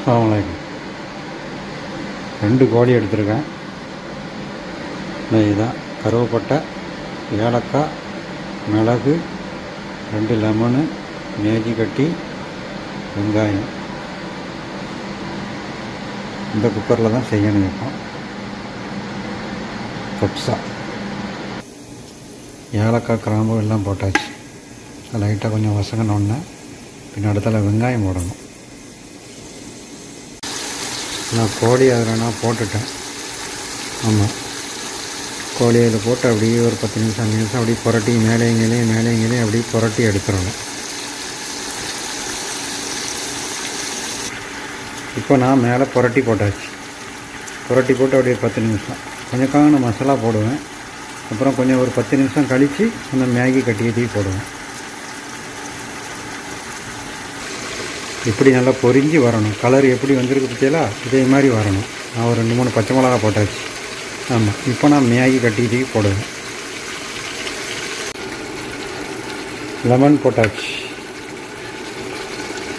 அஸ்ஸலாமு ரெண்டு கோழி எடுத்திருக்கேன். இதுதான் கருவப்பட்டை ஏலக்காய் மிளகு ரெண்டு லெமனு மேஜி கட்டி வெங்காயம். இந்த குக்கரில் தான் செய்யணும் இப்போ. கப்ஸா ஏலக்காய் கிராம்பு எல்லாம் போட்டாச்சு. லைட்டாக கொஞ்சம் வசங்கினோடனே பின்ன அடுத்தால வெங்காயம் போடணும். நான் கோழி அதில் நான் போட்டுட்டேன். ஆமாம் கோழி அதில் போட்டு அப்படியே ஒரு பத்து நிமிஷம் அஞ்சு நிமிஷம் அப்படியே புரட்டி மேலேயும் மேலேங்கிலையும் மேலேயும் அப்படியே புரட்டி எடுத்துடணும் இப்போ நான் மேலே புரட்டி போட்டாச்சு. புரட்டி போட்டு அப்படியே ஒரு பத்து நிமிஷம். கொஞ்சக்காக நான் மசாலா போடுவேன். அப்புறம் கொஞ்சம் ஒரு பத்து நிமிஷம் கழித்து அந்த மேகி கட்டி போடுவேன். இப்படி நல்லா பொரிஞ்சு வரணும். கலர் எப்படி வந்திருக்கு பற்றியலா இதே மாதிரி வரணும். நான் ஒரு ரெண்டு மூணு பச்சை மிளகா போட்டாச்சு. ஆமாம் இப்போ நான் மேகி கட்டிக்கிட்டு போடுவேன். லெமன் போட்டாச்சு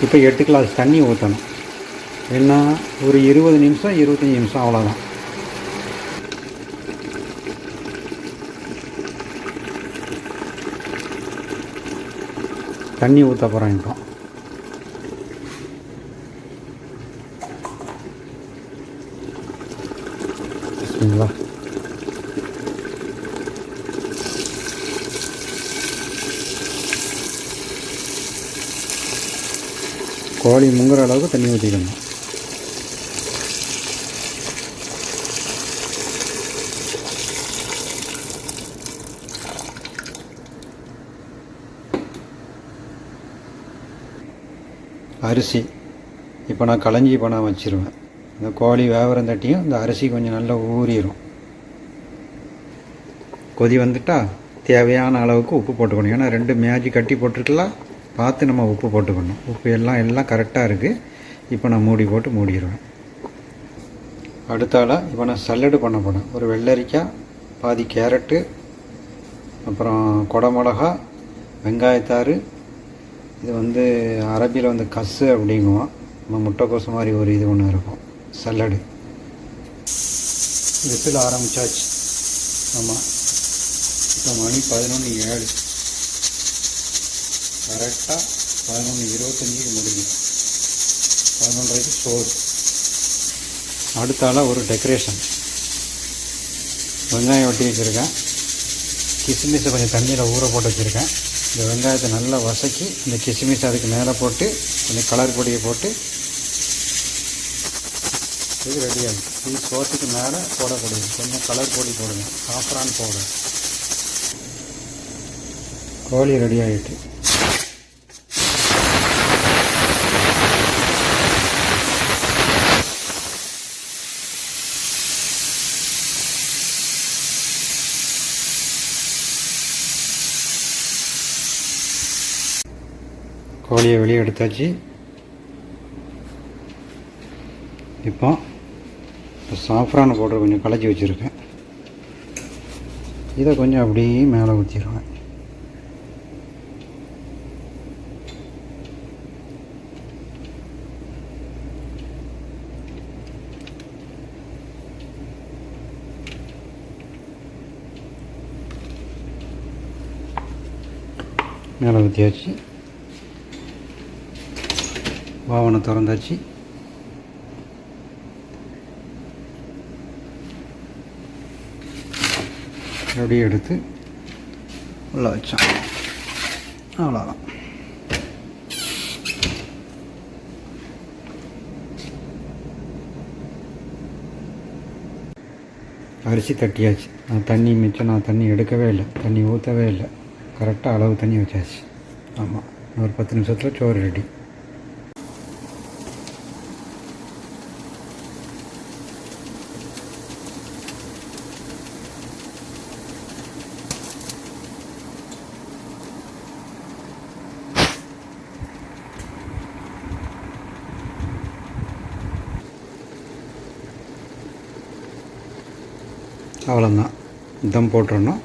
இப்போ எட்டு கிளாஸ் தண்ணி ஊற்றணும் என்ன ஒரு இருபது நிமிஷம் இருபத்தஞ்சி நிமிஷம் அவ்வளோதான் தண்ணி ஊற்ற போகிறேன் இப்போ. சரிங்களா கோழி முங்குற அளவுக்கு தண்ணி ஊற்றிக்கணும் அரிசி. இப்போ நான் களைஞ்சி இப்போ நான் வச்சுருவேன். இந்த கோழி வேவரம் தட்டியும் இந்த அரிசி கொஞ்சம் நல்லா ஊறிடும் கொதி வந்துட்டால் தேவையான அளவுக்கு உப்பு போட்டுக்கணும். ஏன்னா ரெண்டு மேஜி கட்டி போட்டிருக்கலாம். பார்த்து நம்ம உப்பு போட்டுக்கணும். உப்பு எல்லாம் எல்லாம் கரெக்டாக இருக்குது இப்போ நான் மூடி போட்டு மூடிடுவேன் அடுத்தால இப்போ நான் சல்லடு பண்ண போனேன் ஒரு வெள்ளரிக்காய் பாதி கேரட்டு அப்புறம் கொடமிளகா வெங்காயத்தாறு. இது வந்து அரபியில் வந்து கசு அப்படிங்குவோம் நம்ம முட்டைக்கோசு மாதிரி ஒரு இது ஒன்று இருக்கும். சல்லடு. விசில் ஆரம்பித்தாச்சு ஆமாம் இப்போ மணி பதினொன்று ஏழு. கரெக்டாக பதினொன்று இருபத்தஞ்சிக்கு முடியும் பதினொன்றரைக்கு சோறு. அடுத்தால ஒரு டெக்கரேஷன் வெங்காயம் ஒட்டி வச்சுருக்கேன். கிஸ்மிஸை கொஞ்சம் தண்ணியில் ஊற போட்டு வச்சுருக்கேன். இந்த வெங்காயத்தை நல்லா வசக்கி இந்த கிஸ்மிஸ் அதுக்கு மேலே போட்டு கொஞ்சம் கலர் பொடியை போட்டு இது ரெடி ஆகும் இது சோத்துக்கு மேலே போடக்கூடியது கொஞ்சம் கலர் பொடி போடுங்க. சாஃப்ரான் பவுடர் கோழி ரெடி ஆகிட்டு கோழியை வெளியே எடுத்தாச்சு. இப்போ சாஃப்ரான் பவுடர் கொஞ்சம் கலச்சி வச்சுருக்கேன். இதை கொஞ்சம் அப்படியே மேலே ஊற்றிடுவேன். மேலே ஊற்றியாச்சு. வாவனை திறந்தாச்சு. அப்படியே எடுத்து உள்ளே வச்சோம் அவ்வளோதான் அரிசி தட்டியாச்சு. நான் தண்ணி மிச்சம் நான் தண்ணி எடுக்கவே இல்லை. தண்ணி ஊற்றவே இல்லை. கரெக்டாக அளவு தண்ணி வச்சாச்சு. ஆமாம் ஒரு பத்து நிமிஷத்தில் சோறு ரெடி அவ்வளோதான் தம் போட்டுறணும்.